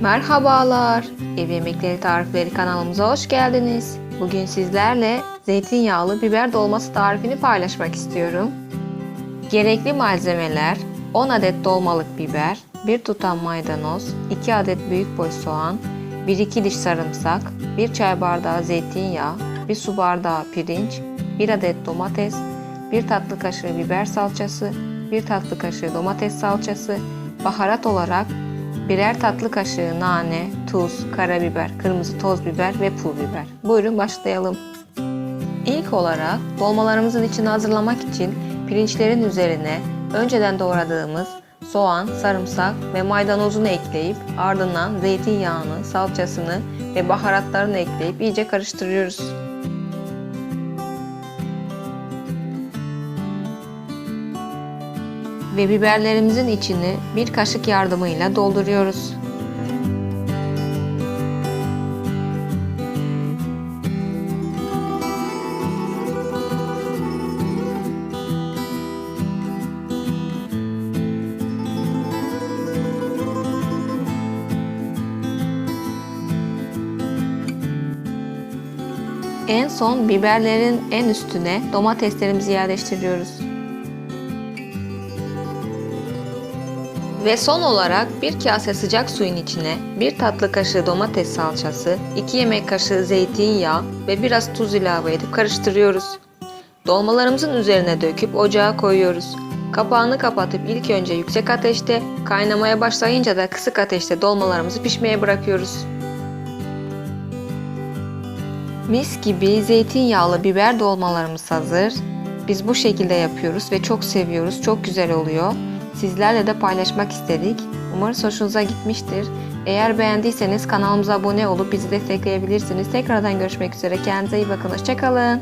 Merhabalar, Ev Yemekleri Tarifleri kanalımıza hoş geldiniz. Bugün sizlerle zeytinyağlı biber dolması tarifini paylaşmak istiyorum. Gerekli malzemeler 10 adet dolmalık biber, 1 tutam maydanoz, 2 adet büyük boy soğan, 1-2 diş sarımsak, 1 çay bardağı zeytinyağı, 1 su bardağı pirinç, 1 adet domates, 1 tatlı kaşığı biber salçası, 1 tatlı kaşığı domates salçası, baharat olarak birer tatlı kaşığı nane, tuz, karabiber, kırmızı toz biber ve pul biber. Buyurun başlayalım. İlk olarak dolmalarımızın içini hazırlamak için pirinçlerin üzerine önceden doğradığımız soğan, sarımsak ve maydanozunu ekleyip ardından zeytinyağını, salçasını ve baharatlarını ekleyip iyice karıştırıyoruz. Ve biberlerimizin içini bir kaşık yardımıyla dolduruyoruz. En son biberlerin en üstüne domateslerimizi yerleştiriyoruz. Ve son olarak bir kase sıcak suyun içine bir tatlı kaşığı domates salçası, 2 yemek kaşığı zeytinyağı ve biraz tuz ilave edip karıştırıyoruz. Dolmalarımızın üzerine döküp ocağa koyuyoruz. Kapağını kapatıp ilk önce yüksek ateşte, kaynamaya başlayınca da kısık ateşte dolmalarımızı pişmeye bırakıyoruz. Mis gibi zeytinyağlı biber dolmalarımız hazır. Biz bu şekilde yapıyoruz ve çok seviyoruz. Çok güzel oluyor. Sizlerle de paylaşmak istedik. Umarız hoşunuza gitmiştir. Eğer beğendiyseniz kanalımıza abone olup bizi destekleyebilirsiniz. Tekrardan görüşmek üzere. Kendinize iyi bakın. Hoşçakalın.